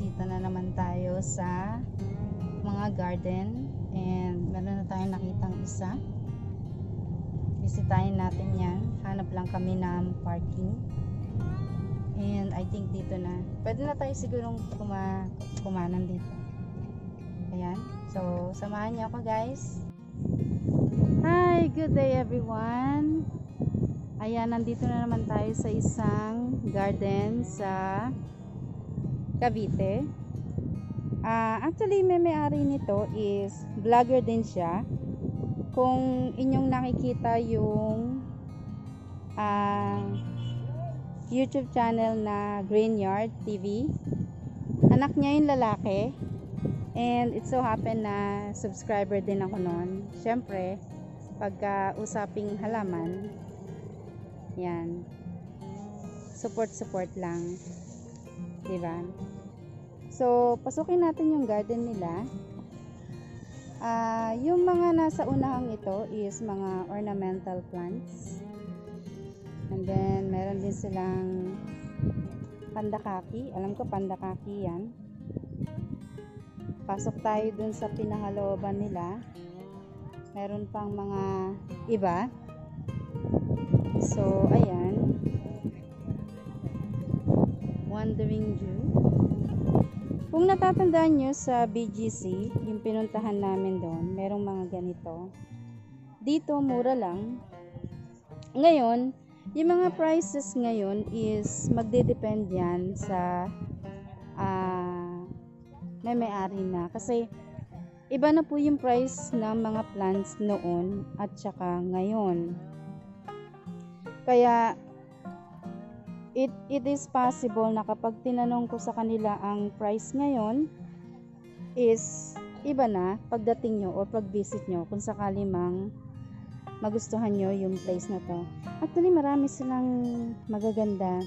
ito bibisita na naman tayo sa mga garden. And meron na tayong nakitang isa. Bisitahin natin yan. Hanap lang kami ng parking. And I think dito na. Pwede na tayo sigurong kuma kumanan dito. Ayan. So samahan niyo ako guys. Hi! Good day everyone. Ayan nandito na naman tayo sa isang garden sa Cavite. Ah, actually, may may-ari nito is vlogger din siya. Kung inyong nakikita yung ah, YouTube channel na Greenyard TV, anak niya yung lalaki. And it so happen na subscriber din ako noon. Siyempre, pagka usaping halaman, yan. Support-support lang. 'Di ba? So, pasukin natin yung garden nila. Ah, yung mga nasa unahang ito is mga ornamental plants. And then, meron din silang pandakaki. Alam ko pandakaki yan. Pasok tayo dun sa pinakalooban nila. Meron pang mga iba. So, ayan. Wandering Jew. Kung natatandaan nyo sa BGC, yung pinuntahan namin doon, merong mga ganito. Dito, mura lang. Ngayon, yung mga prices ngayon is magde-depend yan sa ah may may-ari na. Kasi, iba na po yung price ng mga plants noon at saka ngayon. Kaya, it, it is possible na kapag tinanong ko sa kanila ang price ngayon is iba na pagdating nyo o pag-visit nyo kung sakali mang magustuhan nyo yung place na to. Actually, marami silang magaganda.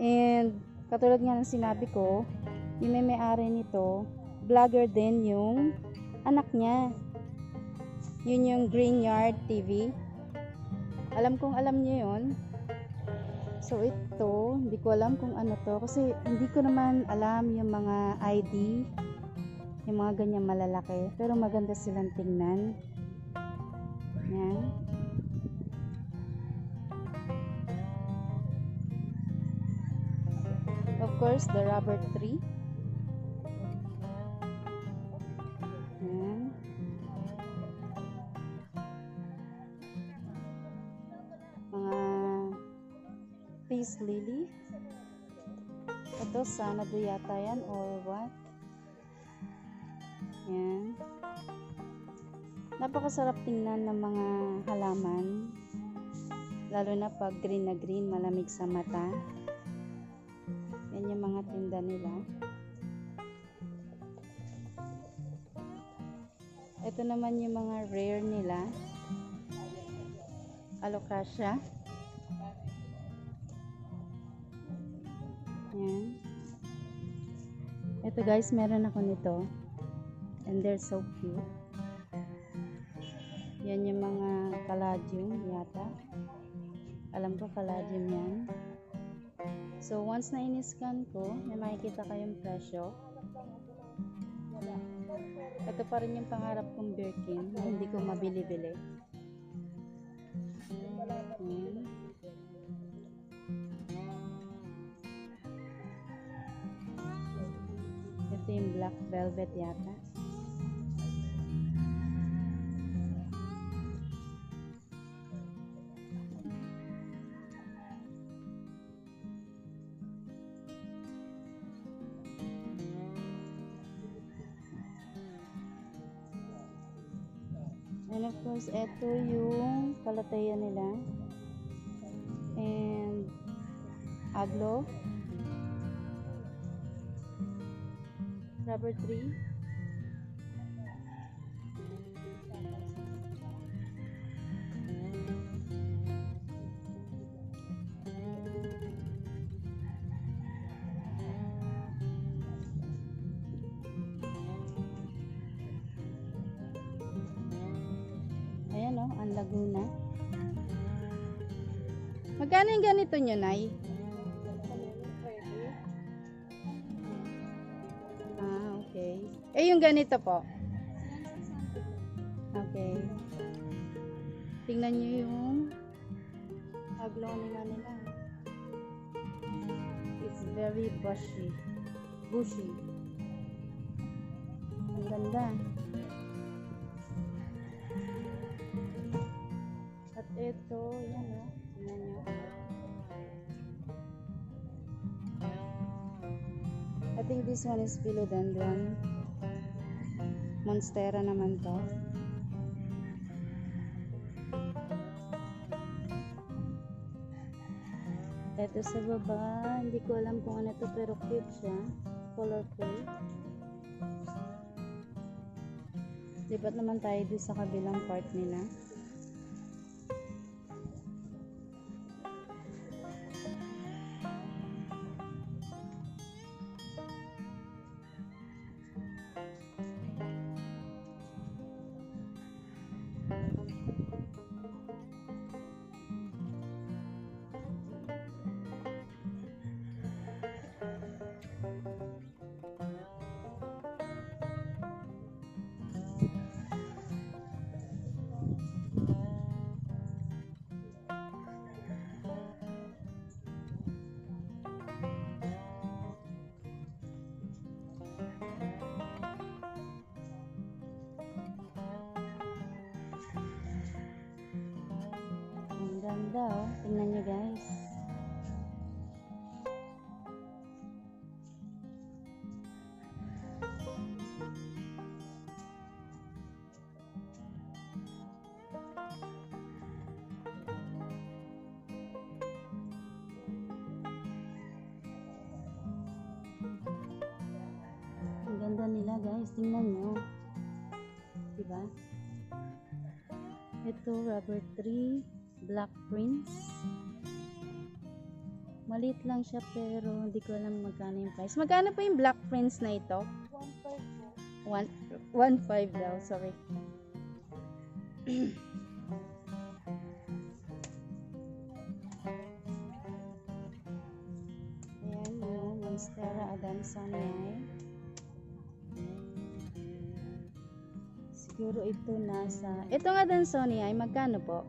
And, katulad nga ng sinabi ko, yung may may-ari nito, vlogger din yung anak niya. Yun yung Greenyard TV. Alam kong alam niyo yun. So ito, hindi ko alam kung ano to kasi hindi ko naman alam yung mga ID, yung mga ganyan malalaki. Pero maganda silang tingnan. Yan. Of course, the rubber tree. Peace lily. Ito, sana do yata yan or what? Yan. Napakasarap tingnan ng mga halaman. Lalo na pag green na green, malamig sa mata. Yan yung mga tinda nila. Ito naman yung mga rare nila. Alocasia. Ito guys, meron ako nito. And they're so cute. Yan yung mga caladium yata. Alam ko caladium yan. So, once na in-scan ko, may makikita kayong presyo. Ito pa rin yung pangarap kong Birkin hindi ko mabili-bili. Yung black velvet yata. And of course, ito yung kalataya nila. And aglo. Rubber tree. Ayan oh, ang Laguna. Magkano yung ganito nyo, Nay? Eh, yung ganito po. Okay. Tingnan nyo yung aglonema nila. It's very bushy. Bushy. Ang ganda. At ito, yan o. Tingnan nyo. I think this one is philodendron. Monstera naman to. Ito sa baba, hindi ko alam kung ano to pero cute siya. Colorful. Lipat naman tayo doon sa kabilang part nila. Ganda oh. Tingnan nyo guys. Ang ganda nila guys. Tingnan nyo. Diba? Ito, rubber tree, black prince. Maliit lang siya pero hindi ko alam magkano yung price. Magkano po yung black prince na ito? 1 1.5 daw, sorry. Ayan yung Monstera Adamsonii. Siguro ito nasa... Ito nga Adamsonii ay magkano po?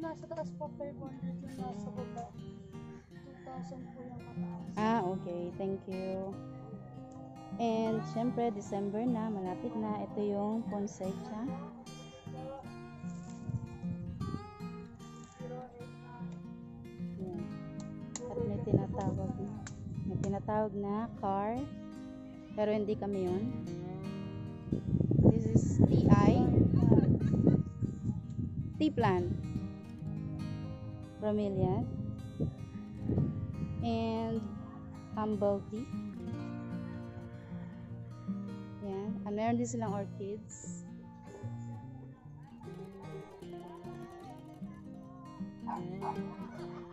Yung nasa taas po 500, yung nasa baba 2,000 po yung mataas. Ah, okay. Thank you. And, syempre, December na. Malapit na. Ito yung poinsettia. Yan. At may tinatawag na. May tinatawag na car. Pero hindi kami yun. This is TI. T-plant. Bromeliad. And humble tea. Yan. Ah, meron din silang orchids.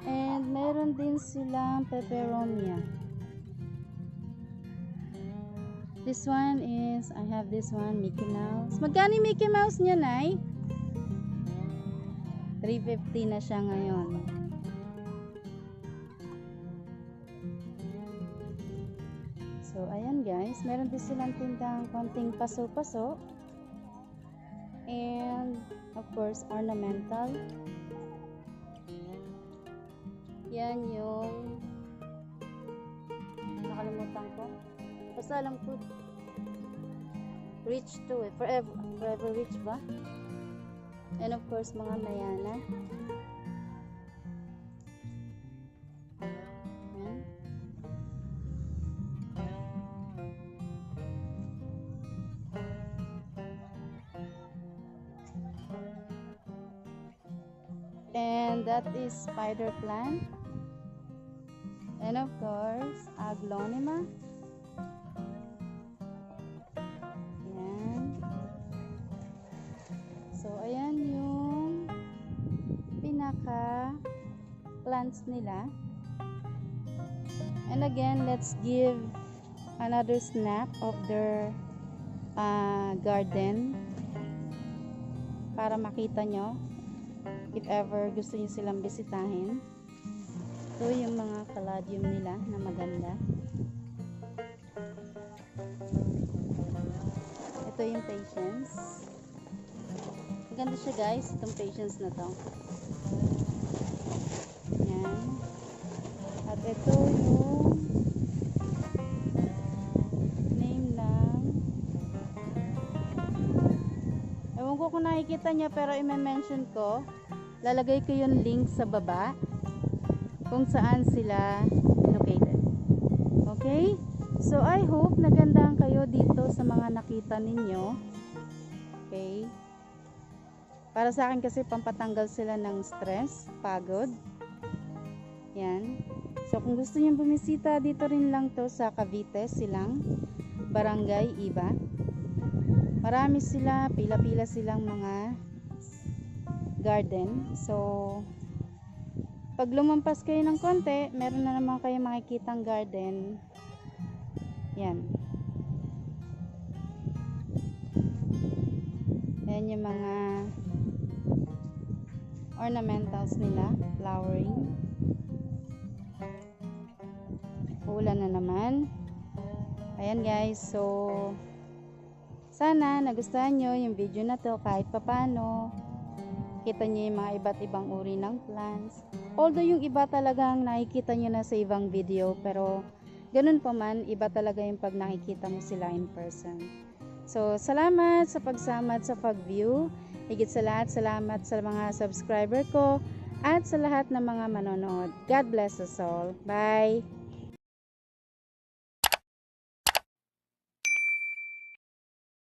And meron din silang peperomia. This one is, I have this one, Mickey Mouse. Magkano Mickey Mouse niya, Nay? 350 na siya ngayon. So, ayan guys. Meron din silang tindang konting paso-paso. And, of course, ornamental. Yan yung nakalimutan ko. Basta alam ko rich to eh. Forever, forever rich ba? And of course, mga mayana. Yan. And that is spider plant. And of course, aglonema. Plants nila. And again, let's give another snap of their uh, garden para makita nyo if ever gusto nyo silang bisitahin. Ito yung mga caladium nila na maganda. Ito yung patience. Maganda siya guys, itong patience na to. At ito yung name ng Ewan ko kung nakikita niya pero i-mention ko. Lalagay ko yung link sa baba kung saan sila located. Okay? So I hope nagandaan kayo dito sa mga nakita ninyo. Okay? Para sa akin kasi pampatanggal sila ng stress, pagod. Yan. So kung gusto niyo bumisita dito rin lang to sa Cavite, silang Barangay Iba. Marami sila, pila-pila silang mga garden. So pag lumampas kayo ng konti, meron na naman kayo makikitang garden. Yan. Yan yung mga ornamentals nila, flowering. Ulan na naman. Ayan guys, so sana nagustuhan nyo yung video na to kahit papano. Kita nyo yung mga iba't ibang uri ng plants. Although yung iba talagang nakikita nyo na sa ibang video, pero ganun pa man, iba talaga yung pag nakikita mo sila in person. So, salamat sa pagsama sa pag-view. Higit sa lahat, salamat sa mga subscriber ko at sa lahat ng mga manonood. God bless us all. Bye!